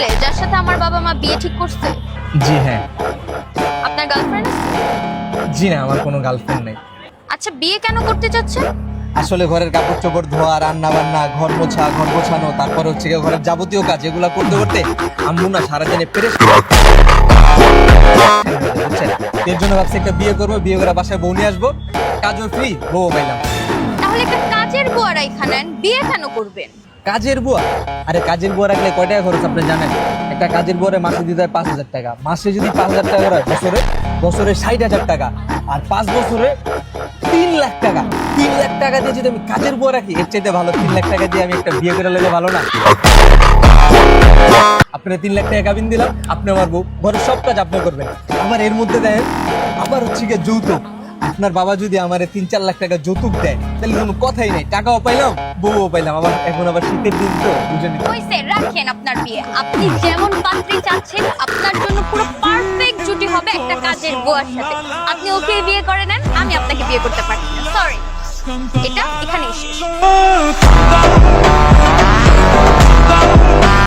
ছেলে যার সাথে আমার বাবা মা বিয়ে ঠিক করছে? জি হ্যাঁ। আপনার গার্লফ্রেন্ড জি না আমার কোনো গার্লফ্রেন্ড নেই। আচ্ছা বিয়ে কেন করতে চাচ্ছেন? আসলে ঘরের কাপড় চোপড় ধোয়া রান্না বান্না ঘর মোছা ঘর গোছানো তারপর হচ্ছে গিয়ে ঘরের যাবতীয় কাজ এগুলো করতে করতে আম্মু না সারাদিনে পেরেস এর জন্য ভাবছি একটা বিয়ে করব বিয়ে করে বাসায় বউ নিয়ে আসব। কাজও ফ্রি বউ পাইলাম। তাহলে একটা কাজের বুয়ারা এখানে বিয়ে কেন করবেন? কাজের বুয়া? আরে কাজের বুয়া রাখলে কয় টাকা খরচ আপনি জানেন? একটা কাজের বুয়ারে মাসে দিতে হয় পাঁচ হাজার টাকা। মাসে যদি পাঁচ হাজার টাকা হয়, বছরে? বছরে ষাট হাজার টাকা। আর পাঁচ বছরে তিন লাখ টাকা। তিন লাখ টাকা দিয়ে যদি আমি কাজের বুয়া রাখি, এর চাইতে ভালো তিন লাখ টাকা দিয়ে আমি একটা বিয়ে করে লেগে ভালো না? আপনার তিন লাখ টাকা কাবিন দিলাম, আপনি আমার বউ। ঘরের সব কাজ আপনি করবেন। আমার এর মধ্যে দেন, আবার হচ্ছে গিয়ে যৌতুক। আপনার বাবা যদি আমার তিন, চার লাখ টাকা যৌতুক দেয়, তাহলে কোনো কথাই নেই। টাকাও পাইলাম, বউও পাইলাম। আবার এখন আবার শীতের দিন তো বুঝেন রাখেন আপনার বিয়ে। আপনি যেমন পাত্রী চাচ্ছেন, আপনার জন্য পুরো পারফেক্ট জুটি হবে একটা কাজের সাথে। আপনি ওকে বিয়ে করে নেন আমি আপনাকে বিয়ে করতে পারি সরি এটা এখানে শেষ।